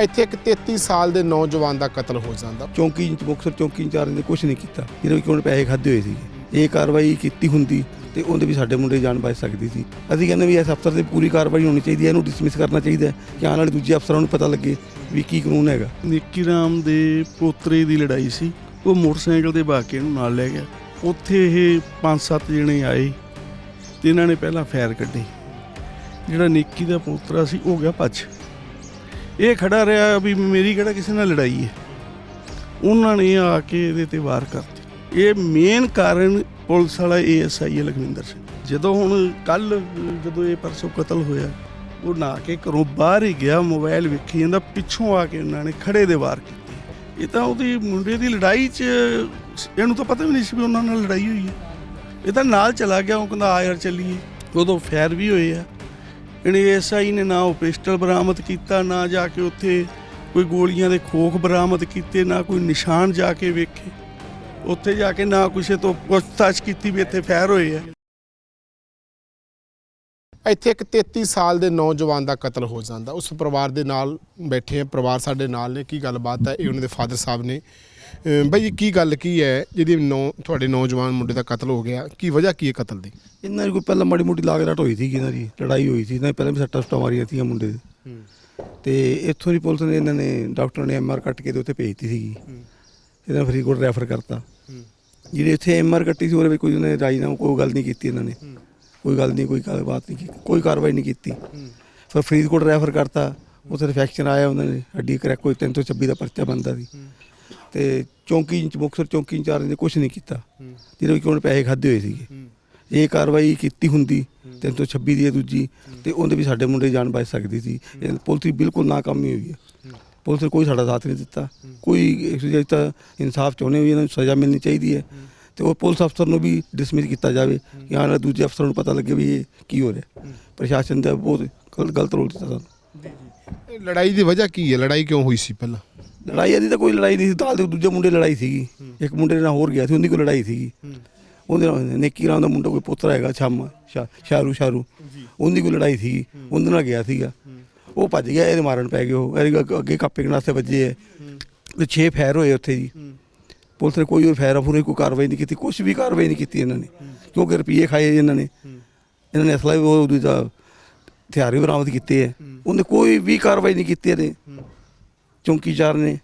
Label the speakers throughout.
Speaker 1: ਇੱਥੇ ਇੱਕ 33 ਸਾਲ ਦੇ ਨੌਜਵਾਨ ਦਾ ਕਤਲ ਹੋ ਜਾਂਦਾ।
Speaker 2: ਚੌਂਕੀ ਇੰਚ ਮੁਕਤਸਰ ਚੌਂਕੀ ਇੰਚਾਰਜ ਨੇ ਕੁਝ ਨਹੀਂ ਕੀਤਾ। ਜਿਹਦੇ ਵਿੱਚ ਉਹਨੇ ਪੈਸੇ ਖਾਦੇ ਹੋਏ ਸੀਗੇ। ਇਹ ਕਾਰਵਾਈ ਕੀਤੀ ਹੁੰਦੀ ਤੇ ਉਹਦੇ ਵੀ ਸਾਡੇ ਮੁੰਡੇ ਜਾਨ ਬਚ ਸਕਦੀ ਸੀ। ਅਸੀਂ ਕਹਿੰਦੇ ਵੀ ਇਸ ਅਫਸਰ ਤੇ ਪੂਰੀ ਕਾਰਵਾਈ ਹੋਣੀ ਚਾਹੀਦੀ ਹੈ ਇਹਨੂੰ ਡਿਸਮਿਸ ਕਰਨਾ ਚਾਹੀਦਾ ਹੈ ਕਿ ਆਉਣ ਵਾਲੇ ਦੂਜੇ ਅਫਸਰਾਂ ਨੂੰ ਪਤਾ ਲੱਗੇ ਵੀ ਕੀ ਕਾਨੂੰਨ ਹੈਗਾ।
Speaker 3: ਨਿੱਕੀ ਰਾਮ ਦੇ ਪੋਤਰੇ ਦੀ ਲੜਾਈ ਸੀ। ਉਹ ਮੋਟਰਸਾਈਕਲ ਤੇ ਬਾ ਕੇ ਇਹਨੂੰ ਨਾਲ ਲੈ ਗਿਆ। ਉੱਥੇ ਇਹ ਪੰਜ ਸੱਤ ਜਣੇ ਆਏ ਤੇ ਇਹਨਾਂ ਨੇ ਪਹਿਲਾਂ ਫਾਇਰ ਕੱਢੇ। ਜਿਹੜਾ ਨਿੱਕੀ ਦਾ ਪੋਤਰਾ ਸੀ ਉਹ ਗਿਆ ਭੱਜ। ਇਹ ਖੜਾ ਰਿਹਾ ਵੀ ਮੇਰੀ ਕਿਹੜਾ ਕਿਸੇ ਨਾਲ ਲੜਾਈ ਹੈ? ਉਹਨਾਂ ਨੇ ਆ ਕੇ ਇਹਦੇ ਤੇ ਵਾਰ ਕਰਤੀ। ਇਹ ਮੇਨ ਕਾਰਨ ਪੁਲਿਸ ਵਾਲਾ ਏਐਸਆਈ ਹੈ ਲਖਵਿੰਦਰ ਸਿੰਘ। ਜਦੋਂ ਹੁਣ ਕੱਲ, ਜਦੋਂ ਇਹ ਪਰਸੋਂ ਕਤਲ ਹੋਇਆ, ਉਹ ਨਾ ਕੇ ਘਰੋਂ ਬਾਹਰ ਹੀ ਗਿਆ ਮੋਬਾਈਲ ਵੇਖੀ ਜਾਂਦਾ, ਪਿੱਛੋਂ ਆ ਕੇ ਉਹਨਾਂ ਨੇ ਖੜੇ ਦੇ ਵਾਰ ਕੀਤੇ। ਇਹ ਤਾਂ ਉਹਦੀ ਮੁੰਡੇ ਦੀ ਲੜਾਈ 'ਚ ਇਹਨੂੰ ਤਾਂ ਪਤਾ ਵੀ ਨਹੀਂ ਸੀ ਵੀ ਉਹਨਾਂ ਨਾਲ ਲੜਾਈ ਹੋਈ ਹੈ। ਇਹ ਤਾਂ ਨਾਲ ਚਲਾ ਗਿਆ, ਉਹ ਕਹਿੰਦਾ, ਆ ਯਾਰ ਚੱਲੀਏ। ਉਦੋਂ ਫੈਰ ਵੀ ਹੋਏ ਆ। ਇਹਨੇ ਐਸਆਈ ਨੇ ਨਾ ਉਹ ਪਿਸਟਲ ਬਰਾਮਦ ਕੀਤਾ, ਨਾ ਜਾ ਕੇ ਉੱਥੇ ਕੋਈ ਗੋਲੀਆਂ ਦੇ ਖੋਖ ਬਰਾਮਦ ਕੀਤੇ, ਨਾ ਕੋਈ ਨਿਸ਼ਾਨ ਜਾ ਕੇ ਵੇਖੇ। ਉੱਥੇ ਜਾ ਕੇ ਨਾ ਕਿਸੇ ਤੋਂ ਪੁੱਛਤਾਛ ਕੀਤੀ ਵੀ ਇੱਥੇ ਫੈਰ ਹੋਏ ਆ।
Speaker 1: ਇੱਥੇ ਇੱਕ 33 ਸਾਲ ਦੇ ਨੌਜਵਾਨ ਦਾ ਕਤਲ ਹੋ ਜਾਂਦਾ। ਉਸ ਪਰਿਵਾਰ ਦੇ ਨਾਲ ਬੈਠੇ ਆ, ਪਰਿਵਾਰ ਸਾਡੇ ਨਾਲ ਨੇ, ਕੀ ਗੱਲਬਾਤ ਹੈ? ਇਹ ਉਹਨਾਂ ਦੇ ਫਾਦਰ ਸਾਹਿਬ ਨੇ ਬਾਈ ਜੀ ਕੀ ਗੱਲ ਕੀ ਹੈ? ਜਿਹਦੀ ਨੌ ਤੁਹਾਡੇ ਨੌਜਵਾਨ ਮੁੰਡੇ ਦਾ ਕਤਲ ਹੋ ਗਿਆ ਕੀ ਵਜ੍ਹਾ ਕੀ ਹੈ ਕਤਲ ਦੀ?
Speaker 2: ਇਹਨਾਂ ਦੀ ਕੋਈ ਪਹਿਲਾਂ ਮਾੜੀ ਮੋਟੀ ਲਾਗ ਰਾਟ ਹੋਈ ਸੀ ਇਹਨਾਂ ਦੀ ਲੜਾਈ ਹੋਈ ਸੀ ਇਹਨਾਂ ਪਹਿਲਾਂ ਵੀ ਸੱਟਾਂ ਸੁੱਟਾਂ ਮਾਰੀਆਂ ਸੀਗੀਆਂ ਮੁੰਡੇ ਦੇ। ਤੇ ਇੱਥੋਂ ਦੀ ਪੁਲਿਸ ਨੇ ਇਹਨਾਂ ਨੇ ਡਾਕਟਰ ਨੇ ਐਮਆਰ ਕੱਟ ਕੇ ਤੇ ਉੱਥੇ ਭੇਜਤੀ ਸੀਗੀ। ਇਹਨਾਂ ਫਰੀਦਕੋਟ ਰੈਫਰ ਕਰਤਾ। ਜਿਹੜੇ ਇੱਥੇ ਐਮਆਰ ਕੱਟੀ ਸੀ ਉਹਦੇ ਵਿੱਚ ਕੋਈ ਉਹਨੇ ਰਾਜੀਨਾਮਾ ਕੋਈ ਗੱਲ ਨਹੀਂ ਕੀਤੀ ਇਹਨਾਂ ਨੇ। ਕੋਈ ਗੱਲ ਨਹੀਂ ਕੋਈ ਗੱਲਬਾਤ ਨਹੀਂ ਕੀਤੀ ਕੋਈ ਕਾਰਵਾਈ ਨਹੀਂ ਕੀਤੀ। ਫਿਰ ਫਰੀਦਕੋਟ ਰੈਫਰ ਕਰਤਾ ਉੱਥੇ ਇਨਫੈਕਸ਼ਨ ਆਇਆ ਉਹਨਾਂ ਨੇ ਹੱਡੀ ਕਰੈਕ ਕੋਈ 326 ਦਾ ਪਰਚਾ ਬੰਦਾ ਸੀ। ਤੇ ਚੌਂਕੀ ਇੰਚ ਮੁਕਤਸਰ ਚੌਂਕੀ ਇੰਚਾਰਜ ਨੇ ਕੁਝ ਨਹੀਂ ਕੀਤਾ। ਜਿਹਦੇ ਵਿੱਚ ਉਹਨੇ ਪੈਸੇ ਖਾਦੇ ਹੋਏ ਸੀਗੇ। ਇਹ ਕਾਰਵਾਈ ਕੀਤੀ ਹੁੰਦੀ 326 ਦੀ ਹੈ ਦੂਜੀ, ਤੇ ਉਹਦੇ ਵੀ ਸਾਡੇ ਮੁੰਡੇ ਦੀ ਜਾਨ ਬਚ ਸਕਦੀ ਸੀ। ਇਹ ਪੁਲਿਸ ਦੀ ਬਿਲਕੁਲ ਨਾਕਾਮੀ ਹੋਈ ਹੈ। ਪੁਲਿਸ ਨੇ ਕੋਈ ਸਾਡਾ ਸਾਥ ਨਹੀਂ ਦਿੱਤਾ। ਕੋਈ ਜੇ ਤਾਂ ਇਨਸਾਫ ਚਾਹੁੰਦੇ ਵੀ ਇਹਨਾਂ ਨੂੰ ਸਜ਼ਾ ਮਿਲਣੀ ਚਾਹੀਦੀ ਹੈ। ਤੇ ਉਹ ਪੁਲਿਸ ਅਫਸਰ ਨੂੰ ਵੀ ਡਿਸਮਿਸ ਕੀਤਾ ਜਾਵੇ ਕਿ ਆਉਣ ਦੂਜੇ ਅਫਸਰਾਂ ਨੂੰ ਪਤਾ ਲੱਗੇ ਵੀ ਇਹ ਕੀ ਹੋ ਰਿਹਾ ਪ੍ਰਸ਼ਾਸਨ ਦਾ ਬਹੁਤ ਗਲਤ ਰੋਲ ਦਿੱਤਾ ਸਾਨੂੰ।
Speaker 1: ਲੜਾਈ ਦੀ ਵਜ੍ਹਾ ਕੀ ਹੈ? ਲੜਾਈ ਕਿਉਂ ਹੋਈ ਸੀ ਪਹਿਲਾਂ?
Speaker 2: ਲੜਾਈ ਇਹਦੀ ਤਾਂ ਕੋਈ ਲੜਾਈ ਨਹੀਂ ਸੀ। ਦਾਲ ਦੇ ਦੂਜੇ ਮੁੰਡੇ ਲੜਾਈ ਸੀਗੀ। ਇੱਕ ਮੁੰਡੇ ਨਾਲ ਹੋਰ ਗਿਆ ਸੀ ਉਹਦੀ ਕੋਈ ਲੜਾਈ ਸੀਗੀ। ਉਹਦੇ ਨਾਲ ਨੇਕੀ ਰਾਮ ਦਾ ਮੁੰਡਾ ਕੋਈ ਪੁੱਤਰ ਹੈਗਾ ਛੰਮ ਸ਼ਾਰੂ ਸ਼ਾਰੂ ਉਹਦੀ ਕੋਈ ਲੜਾਈ ਸੀਗੀ। ਉਹਦੇ ਨਾਲ ਗਿਆ ਸੀਗਾ। ਉਹ ਭੱਜ ਗਿਆ ਇਹਦੇ ਮਾਰਨ ਪੈ ਗਏ ਉਹ। ਇਹਦੇ ਅੱਗੇ- ਕਾਪੇ ਕਨਾਸੇ ਵੱਜੇ ਐ ਤੇ 6 ਫੈਰ ਹੋਏ ਉੱਥੇ ਜੀ। ਪੁਲਿਸ ਨੇ ਕੋਈ ਫੈਰ ਫੂਰੇ ਕੋਈ ਕਾਰਵਾਈ ਨਹੀਂ ਕੀਤੀ। ਕੁਝ ਵੀ ਕਾਰਵਾਈ ਨਹੀਂ ਕੀਤੀ ਇਹਨਾਂ ਨੇ। ਕਿਉਂਕਿ ਰੁਪਈਏ ਖਾਏ ਇਹਨਾਂ ਨੇ। ਇਹਨਾਂ ਨੇ ਅਸਲਾ ਵੀ ਉਹ ਦੂਜਾ ਹਥਿਆਰ ਵੀ ਬਰਾਮਦ ਕੀਤੇ ਐ ਉਹਨੇ ਕੋਈ ਵੀ ਕਾਰਵਾਈ ਨਹੀਂ ਕੀਤੀ ਇਹਨੇ। ਚੌਂਕੀਦਾਰ ਨੇ।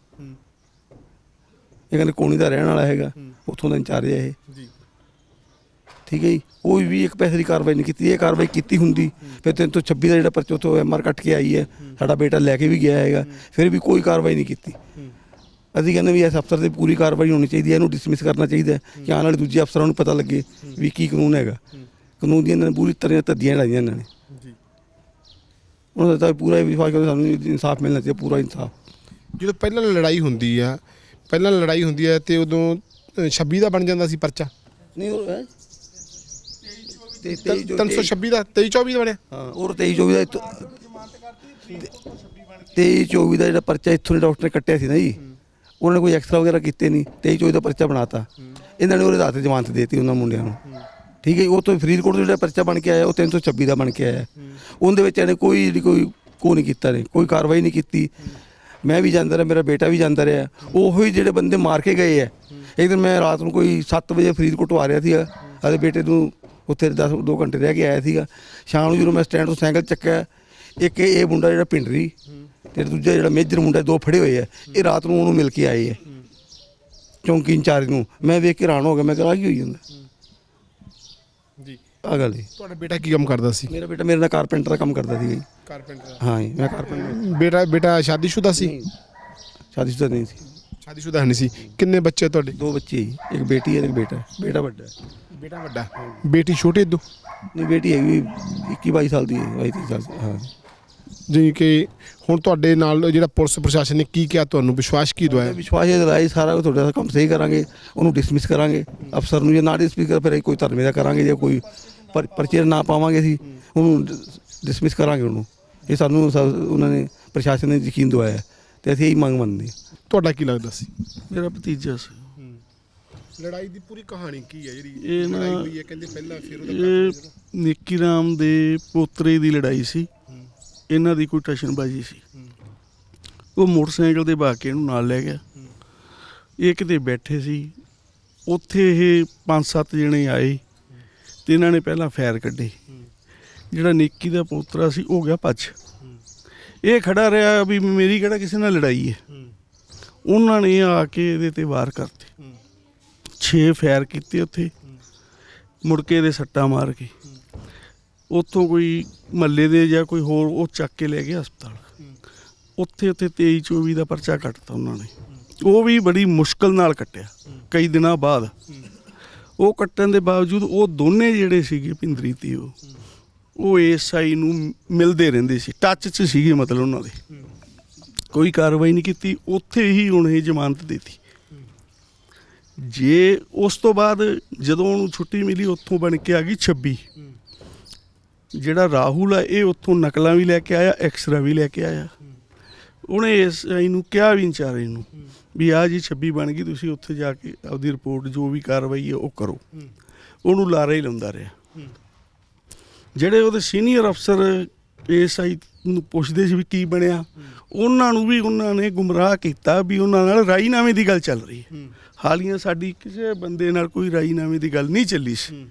Speaker 2: ਇਹ ਕਹਿੰਦੇ ਕੋਣੀ ਦਾ ਰਹਿਣ ਵਾਲਾ ਹੈਗਾ। ਉੱਥੋਂ ਦਾ ਇੰਚਾਰਜ ਹੈ ਇਹ।
Speaker 1: ਜੀ।
Speaker 2: ਠੀਕ ਹੈ ਜੀ। ਕੋਈ ਵੀ ਇੱਕ ਪੈਸੇ ਦੀ ਕਾਰਵਾਈ ਨਹੀਂ ਕੀਤੀ। ਇਹ ਕਾਰਵਾਈ ਕੀਤੀ ਹੁੰਦੀ। ਫਿਰ 326 ਦਾ ਜਿਹੜਾ ਪਰਚਾ ਉੱਥੋਂ ਐਮਆਰ ਕੱਟ ਕੇ ਆਈ ਹੈ। ਸਾਡਾ ਬੇਟਾ ਲੈ ਕੇ ਵੀ ਗਿਆ ਹੈਗਾ। ਫਿਰ ਵੀ ਕੋਈ ਕਾਰਵਾਈ ਨਹੀਂ ਕੀਤੀ। ਅਸੀਂ ਕਹਿੰਦੇ ਵੀ ਇਸ ਅਫਸਰ ਤੇ ਪੂਰੀ ਕਾਰਵਾਈ ਹੋਣੀ ਚਾਹੀਦੀ ਹੈ। ਇਹਨੂੰ ਡਿਸਮਿਸ ਕਰਨਾ ਚਾਹੀਦਾ ਹੈ ਕਿ ਆਉਣ ਵਾਲੇ ਦੂਜੇ ਅਫਸਰਾਂ ਨੂੰ ਪਤਾ ਲੱਗੇ ਵੀ ਕੀ ਕਾਨੂੰਨ ਹੈਗਾ। ਕਾਨੂੰਨ ਦੀਆਂ ਇਹਨਾਂ ਨੇ ਪੂਰੀ ਤਰ੍ਹਾਂ ਧੱਦੀਆਂ ਲਾਈਆਂ ਇਹਨਾਂ ਨੇ।
Speaker 1: ਜੀ।
Speaker 2: ਉਹਨਾਂ ਦਾ ਤਾਂ ਪੂਰਾ ਵਿਸ਼ਵਾਸ ਕਰੋ ਸਾਨੂੰ ਇਨਸਾਫ ਮਿਲਣਾ ਚਾਹੀਦਾ ਪੂਰਾ ਇਨਸਾਫ।
Speaker 1: ਜਦੋਂ ਪਹਿਲਾਂ ਲੜਾਈ ਹੁੰਦੀ ਆ ਪਹਿਲਾਂ ਲੜਾਈ ਹੁੰਦੀ ਹੈ ਤੇ ਉਦੋਂ ਅ, 26 ਦਾ ਬਣ ਜਾਂਦਾ ਸੀ ਪਰਚਾ।
Speaker 2: ਨਹੀਂ ਉਹ ਹੈ?
Speaker 1: 326 ਦਾ 23 24 ਦਾ ਬਣਿਆ।
Speaker 2: ਹਾਂ ਔਰ 23 24 ਦਾ ਇੱਥੋਂ 23 24 ਦਾ ਜਿਹੜਾ ਪਰਚਾ ਇੱਥੋਂ ਦੇ ਡਾਕਟਰ ਨੇ ਕੱਟਿਆ ਸੀ ਨਾ ਜੀ। ਉਹਨਾਂ ਨੇ ਕੋਈ ਐਕਸਰਾ ਵਗੈਰਾ ਕੀਤੇ ਨਹੀਂ 23 24 ਦਾ ਪਰਚਾ ਬਣਾਤਾ। ਇਹਨਾਂ ਨੇ ਉਹਦੇ ਹੱਥ ਜ਼ਮਾਨਤ ਦੇਤੀ ਉਹਨਾਂ ਮੁੰਡਿਆਂ ਨੂੰ। ਠੀਕ ਹੈ ਜੀ, ਉਹ ਤੋਂ ਫਰੀਦਕੋਟ ਤੋਂ ਜਿਹੜਾ ਪਰਚਾ ਬਣ ਕੇ ਆਇਆ ਉਹ 326 ਦਾ ਬਣ ਕੇ ਆਇਆ। ਉਹਦੇ ਵਿੱਚ ਇਹਨੇ ਕੋਈ ਜਿਹੜੀ ਕੋਈ ਕੋ ਨਹੀਂ ਕੀਤਾ ਨੇ ਕੋਈ ਕਾਰਵਾਈ ਨਹੀਂ ਕੀਤੀ। ਮੈਂ ਵੀ ਜਾਂਦਾ ਰਿਹਾ, ਮੇਰਾ ਬੇਟਾ ਵੀ ਜਾਂਦਾ ਰਿਹਾ। ਉਹੋ ਹੀ ਜਿਹੜੇ ਬੰਦੇ ਮਾਰ ਕੇ ਗਏ ਆ ਇੱਕ ਦਿਨ ਮੈਂ ਰਾਤ ਨੂੰ ਕੋਈ 7 ਵਜੇ ਫਰੀਦਕੋਟ ਤੋਂ ਆ ਰਿਹਾ ਸੀਗਾ। ਅਤੇ ਬੇਟੇ ਨੂੰ ਉੱਥੇ 10 2 ਘੰਟੇ ਰਹਿ ਕੇ ਆਇਆ ਸੀਗਾ। ਸ਼ਾਮ ਨੂੰ ਜਦੋਂ ਮੈਂ ਸਟੈਂਡ ਤੋਂ ਸਾਈਕਲ ਚੱਕਿਆ, ਇੱਕ ਇਹ ਮੁੰਡਾ ਜਿਹੜਾ ਪਿੰਡਰੀ ਤੇ ਦੂਜਾ ਜਿਹੜਾ ਮੇਜਰ ਮੁੰਡਾ ਦੋ ਫੜੇ ਹੋਏ ਆ ਇਹ ਰਾਤ ਨੂੰ ਉਹਨੂੰ ਮਿਲ ਕੇ ਆਏ ਆ ਚੌਂਕੀ ਇੰਚਾਰਜ ਨੂੰ। ਮੈਂ ਵੇਖ ਕੇ ਹੈਰਾਨ ਹੋ ਗਿਆ, ਮੈਂ ਕਿਹਾ ਆਹ ਕੀ ਹੋਈ ਜਾਂਦਾ?
Speaker 1: ਜੀ।
Speaker 2: ਆ ਗੱਲ ਜੀ।
Speaker 1: ਤੁਹਾਡਾ ਬੇਟਾ ਕੀ ਕੰਮ ਕਰਦਾ ਸੀ?
Speaker 2: ਮੇਰਾ ਬੇਟਾ ਮੇਰੇ ਨਾਲ ਕਾਰਪੈਂਟਰ ਦਾ ਕੰਮ ਕਰਦਾ ਸੀ
Speaker 1: ਕਾਰਪੈਂਟਰ
Speaker 2: ਹਾਂ ਜੀ ਮੈਂ ਕਾਰਪੈਂਟਰ
Speaker 1: ਬੇਟਾ ਬੇਟਾ ਸ਼ਾਦੀशुदा ਸੀ?
Speaker 2: ਸ਼ਾਦੀशुदा ਨਹੀਂ ਸੀ।
Speaker 1: ਸ਼ਾਦੀशुदा ਨਹੀਂ ਸੀ। ਕਿੰਨੇ ਬੱਚੇ ਤੁਹਾਡੇ?
Speaker 2: ਦੋ ਬੱਚੇ ਜੀ ਇੱਕ ਬੇਟੀ ਹੈ ਇੱਕ ਬੇਟਾ। ਬੇਟਾ ਵੱਡਾ
Speaker 1: ਬੇਟਾ ਵੱਡਾ। ਬੇਟੀ ਛੋਟੇ ਦੋ
Speaker 2: ਨਹੀਂ ਬੇਟੀ ਹੈਗੀ 21 22 ਸਾਲ ਦੀ ਹੈ 22 ਸਾਲ ਹਾਂ
Speaker 1: ਜਿਵੇਂ ਕਿ ਹੁਣ ਤੁਹਾਡੇ ਨਾਲ ਜਿਹੜਾ ਪੁਲਿਸ ਪ੍ਰਸ਼ਾਸਨ ਨੇ ਕੀ ਕਿਹਾ ਤੁਹਾਨੂੰ ਵਿਸ਼ਵਾਸ ਕੀ ਦਵਾਇਆ?
Speaker 2: ਵਿਸ਼ਵਾਸ ਇਹ ਦਿਲਾਇਆ ਸਾਰਾ ਕੁਝ ਤੁਹਾਡਾ ਕੰਮ ਸਹੀ ਕਰਾਂਗੇ ਉਹਨੂੰ ਡਿਸਮਿਸ ਕਰਾਂਗੇ। ਅਫਸਰ ਨੂੰ ਜਾਂ ਨਾ ਡਿਸਮਿਸ ਫਿਰ ਕੋਈ ਧਰਨੇ ਦਾ ਕਰਾਂਗੇ ਜਾਂ ਕੋਈ ਪਰ- ਪਰਚੇ ਨਾ ਪਾਵਾਂਗੇ ਅਸੀਂ ਉਹਨੂੰ ਡਿਸਮਿਸ ਕਰਾਂਗੇ ਉਹਨੂੰ। ਇਹ ਸਾਨੂੰ ਉਹਨਾਂ ਨੇ ਪ੍ਰਸ਼ਾਸਨ ਨੇ ਯਕੀਨ ਦਵਾਇਆ। ਤੇ ਅਸੀਂ ਇਹੀ ਮੰਗ ਮੰਨਦੇ ਹਾਂ।
Speaker 1: ਤੁਹਾਡਾ ਕੀ ਲੱਗਦਾ ਸੀ?
Speaker 3: ਮੇਰਾ ਭਤੀਜਾ ਸੀ।
Speaker 1: ਲੜਾਈ ਦੀ ਪੂਰੀ ਕਹਾਣੀ ਕੀ ਹੈ ਜਿਹੜੀ?
Speaker 3: ਇਹ ਨਾ-
Speaker 1: ਲੜਾਈ ਹੋਈ ਹੈ ਕਹਿੰਦੇ ਪਹਿਲਾਂ ਫਿਰ
Speaker 3: ਇਹ ਨਿੱਕੀ ਰਾਮ ਦੇ ਪੋਤਰੇ ਦੀ ਲੜਾਈ ਸੀ। ਇਹਨਾਂ ਦੀ ਕੋਈ ਟਸ਼ਨਬਾਜ਼ੀ ਸੀ। ਉਹ ਮੋਟਰਸਾਈਕਲ ਦੇ ਬਾ ਕੇ ਇਹਨੂੰ ਨਾਲ ਲੈ ਗਿਆ। ਇਹ ਕਿਤੇ ਬੈਠੇ ਸੀ। ਉੱਥੇ ਇਹ ਪੰਜ ਸੱਤ ਜਣੇ ਆਏ। ਤੇ ਇਹਨਾਂ ਨੇ ਪਹਿਲਾਂ ਫੈਰ ਕੱਢੇ। ਜਿਹੜਾ ਨੇਕੀ ਦਾ ਪੋਤਰਾ ਸੀ, ਉਹ ਗਿਆ ਭੱਜ। ਇਹ ਖੜਾ ਰਿਹਾ ਵੀ ਮੇਰੀ ਕਿਹੜਾ ਕਿਸੇ ਨਾਲ ਲੜਾਈ ਹੈ? ਉਹਨਾਂ ਨੇ ਆ ਕੇ ਇਹਦੇ ਤੇ ਵਾਰ ਕਰਤੇ। 6 ਫੈਰ ਕੀਤੇ ਉੱਥੇ। ਮੁੜ ਕੇ ਇਹਦੇ ਸੱਟਾਂ ਮਾਰ ਕੇ। ਉੱਥੋਂ ਕੋਈ ਮੱਲੇ ਦੇ ਜਾਂ ਕੋਈ ਹੋਰ, ਉਹ ਚੱਕ ਕੇ ਲੈ ਗਿਆ ਹਸਪਤਾਲ। ਉੱਥੇ ਉੱਥੇ 23 24 ਦਾ ਪਰਚਾ ਕੱਟਤਾ ਉਹਨਾਂ ਨੇ। ਉਹ ਵੀ ਬੜੀ ਮੁਸ਼ਕਲ ਨਾਲ ਕੱਟਿਆ। ਕਈ ਦਿਨਾਂ ਬਾਅਦ। ਉਹ ਕੱਟਣ ਦੇ ਬਾਵਜੂਦ ਉਹ ਦੋਨੇ ਜਿਹੜੇ ਸੀਗੇ ਪਿੰਦਰੀ ਤੇ ਉਹ ਉਹ ਐਸਆਈ ਨੂੰ ਮਿਲਦੇ ਰਹਿੰਦੇ ਸੀ ਟੱਚ 'ਚ ਸੀਗੇ ਮਤਲਬ ਉਹਨਾਂ ਦੇ। ਕੋਈ ਕਾਰਵਾਈ ਨਹੀਂ ਕੀਤੀ, ਉੱਥੇ ਹੀ ਹੁਣ ਇਹ ਜ਼ਮਾਨਤ ਦਿੱਤੀ। ਜੇ ਉਸ ਤੋਂ ਬਾਅਦ ਜਦੋਂ ਉਹਨੂੰ ਛੁੱਟੀ ਮਿਲੀ, ਉੱਥੋਂ ਬਣ ਕੇ ਆ ਗਈ 26 ਜਿਹੜਾ ਰਾਹੁਲ ਆ, ਇਹ ਉੱਥੋਂ ਨਕਲਾਂ ਵੀ ਲੈ ਕੇ ਆਇਆ, ਐਕਸਰਾ ਵੀ ਲੈ ਕੇ ਆਇਆ। ਉਹਨੇ ਇਸ ਨੂੰ ਕਿਹਾ ਵੀ ਵਿਚਾਰੇ ਨੂੰ ਵੀ ਆ ਜੀ 26 ਬਣ ਗਈ, ਤੁਸੀਂ ਉੱਥੇ ਜਾ ਕੇ ਆਪਦੀ ਰਿਪੋਰਟ ਜੋ ਵੀ ਕਾਰਵਾਈ ਹੈ ਉਹ ਕਰੋ। ਉਹਨੂੰ ਲਾਰਾ ਹੀ ਲਾਉਂਦਾ ਰਿਹਾ। ਜਿਹੜੇ ਉਹਦੇ ਸੀਨੀਅਰ ਅਫਸਰ ਏਐਸਆਈ ਨੂੰ ਪੁੱਛਦੇ ਸੀ ਵੀ ਕੀ ਬਣਿਆ, ਉਹਨਾਂ ਨੂੰ ਵੀ ਉਹਨਾਂ ਨੇ ਗੁੰਮਰਾਹ ਕੀਤਾ ਵੀ ਉਹਨਾਂ ਨਾਲ ਰਾਈਨਾਮੇ ਦੀ ਗੱਲ ਚੱਲ ਰਹੀ ਹੈ। ਹਾਲੀਆਂ ਸਾਡੀ ਕਿਸੇ ਬੰਦੇ ਨਾਲ ਕੋਈ ਰਾਈਨਾਮੇ ਦੀ ਗੱਲ ਨਹੀਂ ਚੱਲੀ ਸੀ।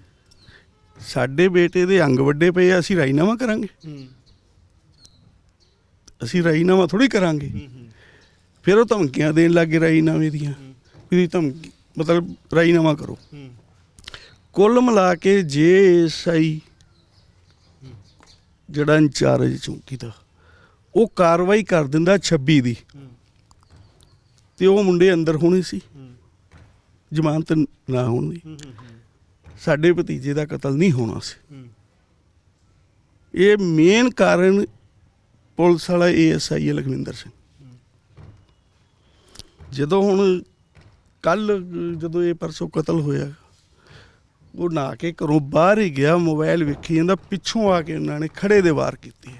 Speaker 3: ਸਾਡੇ ਬੇਟੇ ਦੇ ਅੰਗ ਵੱਡੇ ਪਏ ਆ, ਅਸੀਂ ਰਾਈਨਾਮਾ ਕਰਾਂਗੇ। ਅਸੀਂ ਰਾਈਨਾਮਾ ਥੋੜੀ ਕਰਾਂਗੇ। ਫਿਰ ਉਹ ਧਮਕੀਆਂ ਦੇਣ ਲੱਗੇ ਰਾਈਨਾਮੇ ਦੀਆਂ ਵੀ ਧਮਕੀ ਮਤਲਬ ਰਾਈਨਾਮਾ ਕਰੋ। ਕੁੱਲ ਮਿਲਾ ਕੇ ਜੇ ਐਸਆਈ ਜਿਹੜਾ ਇੰਚਾਰਜ ਚੌਂਕੀ ਦਾ ਉਹ ਕਾਰਵਾਈ ਕਰ ਦਿੰਦਾ 26 ਦੀ। ਤੇ ਉਹ ਮੁੰਡੇ ਅੰਦਰ ਹੋਣੇ ਸੀ। ਜ਼ਮਾਨਤ ਨਾ ਹੋਣੀ ਸਾਡੇ ਭਤੀਜੇ ਦਾ ਕਤਲ ਨਹੀਂ ਹੋਣਾ ਸੀ। ਇਹ ਮੇਨ ਕਾਰਨ ਪੁਲਿਸ ਵਾਲਾ ਏਐਸਆਈ ਲਖਵਿੰਦਰ ਸਿੰਘ। ਜਦੋਂ ਹੁਣ ਕੱਲ ਜਦੋਂ ਇਹ ਪਰਸੋਂ ਕਤਲ ਹੋਇਆ, ਉਹ ਨਾ ਕੇ ਘਰੋਂ ਬਾਹਰ ਹੀ ਗਿਆ, ਮੋਬਾਈਲ ਵੇਖੀ ਜਾਂਦਾ, ਪਿੱਛੋਂ ਆ ਕੇ ਉਹਨਾਂ ਨੇ ਖੜੇ ਦੇ ਵਾਰ ਕੀਤੇ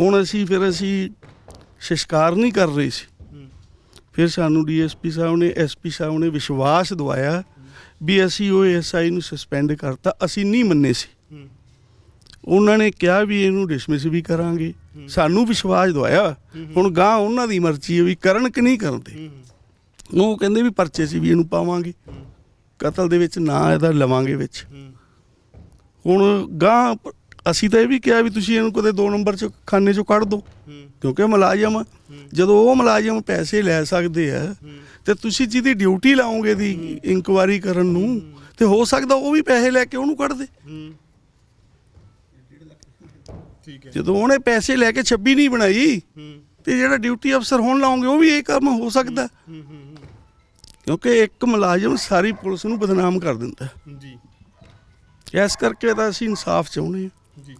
Speaker 3: ਹੁਣ ਅਸੀਂ ਫਿਰ ਅਸੀਂ ਸ਼ਿਸ਼ਕਾਰ ਨਹੀਂ ਕਰ ਰਹੇ ਸੀ। ਫਿਰ ਸਾਨੂੰ ਡੀਐਸਪੀ ਸਾਹਿਬ ਨੇ ਐਸਪੀ ਸਾਹਿਬ ਨੇ ਵਿਸ਼ਵਾਸ ਦਵਾਇਆ ਵੀ ਅਸੀਂ ਉਹ ਐਸਆਈ ਨੂੰ ਸਸਪੈਂਡ ਕਰਤਾ, ਅਸੀਂ ਨਹੀਂ ਮੰਨੇ ਸੀ। ਉਹਨਾਂ ਨੇ ਕਿਹਾ ਵੀ ਇਹਨੂੰ ਡਿਸਮਿਸ ਵੀ ਕਰਾਂਗੇ। ਸਾਨੂੰ ਵਿਸ਼ਵਾਸ ਦਵਾਇਆ। ਹੁਣ ਗਾਂ ਉਹਨਾਂ ਦੀ ਮਰਜ਼ੀ ਹੈ ਵੀ ਕਰਨ ਕਿ ਨਹੀਂ ਕਰਦੇ ਉਹ ਕਹਿੰਦੇ ਵੀ ਪਰਚੇ 'ਚ ਵੀ ਇਹਨੂੰ ਪਾਵਾਂਗੇ। ਕਤਲ ਦੇ ਵਿੱਚ ਨਾਂ ਇਹਦਾ ਲਵਾਂਗੇ ਵਿੱਚ। ਹੁਣ ਗਾਂ ਅਸੀਂ ਤਾਂ ਇਹ ਵੀ ਕਿਹਾ ਵੀ ਤੁਸੀਂ ਇਹਨੂੰ ਕਦੇ 2 ਨੰਬਰ 'ਚ ਖਾਨੇ 'ਚੋਂ ਕੱਢ ਦਿਓ ਕਿਉਂਕਿ ਮੁਲਾਜ਼ਮ। ਜਦੋਂ ਉਹ ਮੁਲਾਜ਼ਮ ਪੈਸੇ ਲੈ ਸਕਦੇ ਆ ਤੇ ਤੁਸੀਂ ਜਿਹਦੀ ਡਿਊਟੀ ਲਾਓਗੇ ਦੀ ਇਨਕੁਆਰੀ ਕਰਨ ਨੂੰ ਤੇ ਹੋ ਸਕਦਾ ਉਹ ਵੀ ਪੈਸੇ ਲੈ ਕੇ ਉਹਨੂੰ ਕੱਢ ਦੇ। ਜਦੋਂ ਉਹਨੇ ਪੈਸੇ ਲੈ ਕੇ 26 ਨਹੀਂ ਬਣਾਈ ਤੇ ਜਿਹੜਾ ਡਿਊਟੀ ਅਫਸਰ ਹੋਣ ਲਾਉਂਗੇ ਉਹ ਵੀ ਇਹ ਕੰਮ ਹੋ ਸਕਦਾ। ਕਿਉਂਕਿ ਇੱਕ ਮੁਲਾਜ਼ਮ ਸਾਰੀ ਪੁਲਿਸ ਨੂੰ ਬਦਨਾਮ ਕਰ ਦਿੰਦਾ।
Speaker 1: ਜੀ।
Speaker 3: ਇਸ ਕਰਕੇ ਤਾਂ ਅਸੀਂ ਇਨਸਾਫ ਚਾਹੁੰਦੇ ਹਾਂ।
Speaker 1: ਜੀ।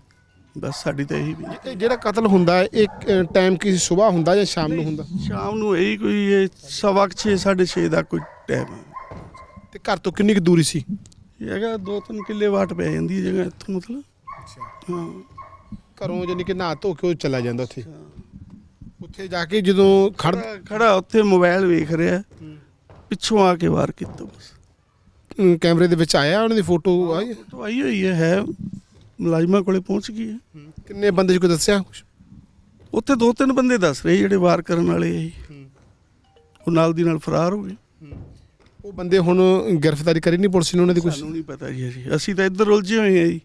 Speaker 3: ਬਸ ਸਾਡੀ ਤਾਂ ਇਹੀ ਵੀ
Speaker 1: ਜਿਹੜਾ ਕਤਲ ਹੁੰਦਾ ਹੈ ਇਹ ਟਾਈਮ ਕਿਸੇ ਸਵੇਰ ਹੁੰਦਾ ਜਾਂ ਸ਼ਾਮ ਨੂੰ ਹੁੰਦਾ?
Speaker 3: ਸ਼ਾਮ ਨੂੰ ਇਹੀ ਕੋਈ ਇਹ ਸਵਾ ਕੁ ਛੇ, ਸਾਢੇ 6 ਦਾ ਕੋਈ ਟਾਈਮ ਹੈ।
Speaker 1: ਤੇ ਘਰ ਤੋਂ ਕਿੰਨੀ ਕੁ ਦੂਰੀ ਸੀ?
Speaker 3: ਇਹ ਹੈਗਾ ਦੋ ਤਿੰਨ ਕਿੱਲੇ ਵਾਟ ਪੈ ਜਾਂਦੀ ਹੈ ਜਗ੍ਹਾ ਇੱਥੋਂ ਮਤਲਬ। ਹਾਂ।
Speaker 1: ਘਰੋਂ ਜਾਨੀ ਕਿ ਨਹਾ ਧੋ ਕੇ ਉਹ ਚਲਾ ਜਾਂਦਾ ਉੱਥੇ। ਉੱਥੇ ਜਾ ਕੇ ਜਦੋਂ ਖੜ
Speaker 3: ਖੜਾ ਖੜਾ ਉੱਥੇ ਮੋਬਾਈਲ ਵੇਖ ਰਿਹਾ। ਪਿੱਛੋਂ ਆ ਕੇ ਵਾਰ ਕੀਤਾ ਬਸ।
Speaker 1: ਅਮ, ਕੈਮਰੇ ਦੇ ਵਿੱਚ ਆਇਆ ਉਹਨਾਂ ਦੀ ਫੋਟੋ ਆਈ? ਹੈ?
Speaker 3: ਫੋਟੋ ਆਈ ਹੋਈ ਹੈ ਹੈ। ਮੁਲਾਜ਼ਮਾਂ ਕੋਲੇ ਪਹੁੰਚ ਗਈ ਹੈ।
Speaker 1: ਕਿੰਨੇ ਬੰਦੇ ਸੀ ਕੋਈ ਦੱਸਿਆ ਕੁਛ?
Speaker 3: ਉੱਥੇ ਦੋ ਤਿੰਨ ਬੰਦੇ ਦੱਸ ਰਹੇ ਜਿਹੜੇ ਵਾਰ ਕਰਨ ਵਾਲੇ ਆ ਜੀ। ਉਹ ਨਾਲ ਦੀ ਨਾਲ ਫਰਾਰ ਹੋ ਗਏ।
Speaker 1: ਉਹ ਬੰਦੇ ਹੁਣ ਗ੍ਰਿਫਤਾਰੀ ਕਰੀ ਨਹੀਂ ਪੁਲਿਸ ਨੇ ਉਹਨਾਂ ਦੀ ਕੁਝ
Speaker 3: ਸਾਨੂੰ ਨਹੀਂ ਪਤਾ ਜੀ ਅਸੀਂ ਅਸੀਂ ਤਾਂ ਇੱਧਰ ਉਲਝੇ ਹੋਏ ਆ ਜੀ।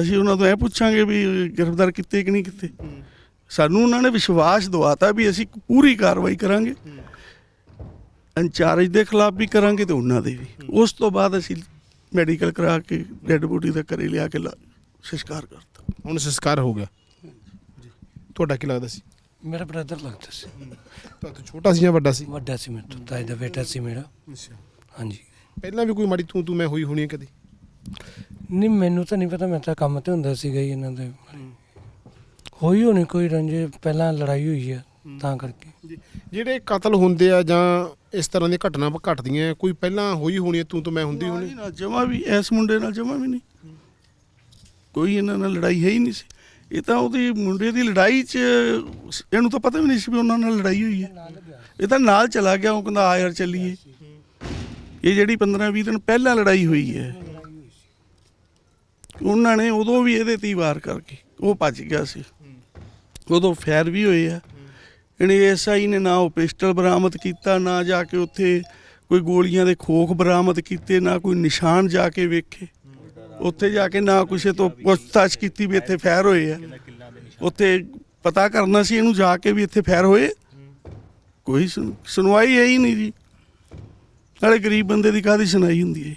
Speaker 3: ਅਸੀਂ ਉਹਨਾਂ ਤੋਂ ਇਹ ਪੁੱਛਾਂਗੇ ਵੀ ਗ੍ਰਿਫਤਾਰ ਕੀਤੇ ਕਿ ਨਹੀਂ ਕੀਤੇ। ਸਾਨੂੰ ਉਹਨਾਂ ਨੇ ਵਿਸ਼ਵਾਸ ਦਵਾਤਾ ਵੀ ਅਸੀਂ ਪੂਰੀ ਕਾਰਵਾਈ ਕਰਾਂਗੇ। ਇੰਚਾਰਜ ਦੇ ਖਿਲਾਫ ਵੀ ਕਰਾਂਗੇ ਤੇ ਉਹਨਾਂ ਦੇ ਵੀ। ਉਸ ਤੋਂ ਬਾਅਦ ਅਸੀਂ ਮੈਡੀਕਲ ਕਰਾ ਕੇ ਡੈੱਡ ਬੋਡੀ ਦਾ ਘਰੇ ਲਿਆ ਕੇ ਸੰਸਕਾਰ ਕਰਤਾ।
Speaker 1: ਹੁਣ ਸੰਸਕਾਰ ਹੋ ਗਿਆ। ਤੁਹਾਡਾ ਕੀ ਲੱਗਦਾ ਸੀ?
Speaker 4: ਮੇਰਾ ਬ੍ਰਦਰ ਲੱਗਦਾ ਸੀ।
Speaker 1: ਤੁਹਾਡਾ ਛੋਟਾ ਸੀ ਜਾਂ ਵੱਡਾ ਸੀ?
Speaker 4: ਵੱਡਾ ਸੀ ਮੇਰੇ ਤੋਂ। ਤਾਏ ਦਾ ਬੇਟਾ ਸੀ ਮੇਰਾ। ਹਾਂਜੀ।
Speaker 1: ਪਹਿਲਾਂ ਵੀ ਕੋਈ ਮਾੜੀ ਤੂੰ ਤੂੰ ਮੈਂ ਹੋਈ ਹੋਣੀ ਹੈ ਕਦੀ?
Speaker 4: ਨਹੀਂ ਮੈਨੂੰ ਤਾਂ ਨਹੀਂ ਪਤਾ ਮੈਂ ਤਾਂ ਕੰਮ ਤੇ ਹੁੰਦਾ ਸੀਗਾ ਜੀ ਇਹਨਾਂ ਦੇ ਹੋਈ ਹੋਣੀ ਕੋਈ ਰੰਜੇ ਪਹਿਲਾਂ ਲੜਾਈ ਹੋਈ ਆ ਤਾਂ ਕਰਕੇ।
Speaker 1: ਜਿਹੜੇ ਕਤਲ ਹੁੰਦੇ ਆ ਜਾਂ ਇਸ ਤਰ੍ਹਾਂ ਦੀਆਂ ਘਟਨਾ ਘਟਦੀਆਂ ਕੋਈ ਪਹਿਲਾਂ ਹੋਈ ਹੋਣੀ ਹੈ ਤੂੰ ਤੂੰ ਮੈਂ ਹੁੰਦੀ ਹੋਣੀ?
Speaker 3: ਨਾ ਜਮਾ ਵੀ ਇਸ ਮੁੰਡੇ ਨਾਲ ਜਮਾ ਵੀ ਨਹੀਂ। ਕੋਈ ਇਹਨਾਂ ਨਾਲ ਲੜਾਈ ਹੈ ਹੀ ਨਹੀਂ ਸੀ। ਇਹ ਤਾਂ ਉਹਦੀ ਮੁੰਡੇ ਦੀ ਲੜਾਈ 'ਚ ਇਹਨੂੰ ਤਾਂ ਪਤਾ ਵੀ ਨਹੀਂ ਸੀ ਵੀ ਉਹਨਾਂ ਨਾਲ ਲੜਾਈ ਹੋਈ ਹੈ। ਇਹ ਤਾਂ ਨਾਲ ਚਲਾ ਗਿਆ ਉਹ ਕਹਿੰਦਾ ਆ ਯਾਰ ਚੱਲੀਏ। ਇਹ ਜਿਹੜੀ 15 20 ਦਿਨ ਪਹਿਲਾਂ ਲੜਾਈ ਹੋਈ ਹੈ ਉਹਨਾਂ ਨੇ ਉਦੋਂ ਵੀ ਇਹਦੇ ਤੇ ਹੀ ਵਾਰ ਕਰਕੇ, ਉਹ ਭੱਜ ਗਿਆ ਸੀ। ਉਦੋਂ ਫੈਰ ਵੀ ਹੋਏ ਆ। ਇਹਨੇ ਐਸਆਈ ਨੇ ਨਾ ਉਹ ਪਿਸਟਲ ਬਰਾਮਦ ਕੀਤਾ, ਨਾ ਜਾ ਕੇ ਉੱਥੇ ਕੋਈ ਗੋਲੀਆਂ ਦੇ ਖੋਖ ਬਰਾਮਦ ਕੀਤੇ, ਨਾ ਕੋਈ ਨਿਸ਼ਾਨ ਜਾ ਕੇ ਵੇਖੇ। ਉੱਥੇ ਜਾ ਕੇ ਨਾ ਕਿਸੇ ਤੋਂ ਪੁੱਛਤਾਛ ਕੀਤੀ ਵੀ ਇੱਥੇ ਫੈਰ ਹੋਏ ਆ। ਉੱਥੇ ਪਤਾ ਕਰਨਾ ਸੀ ਇਹਨੂੰ ਜਾ ਕੇ ਵੀ ਇੱਥੇ ਫੈਰ ਹੋਏ। ਕੋਈ ਸੁਣ- ਸੁਣਵਾਈ ਹੈ ਹੀ ਨਹੀਂ ਜੀ। ਨਾਲੇ ਗਰੀਬ ਬੰਦੇ ਦੀ ਕਾਹਦੀ ਸੁਣਾਈ ਹੁੰਦੀ ਹੈ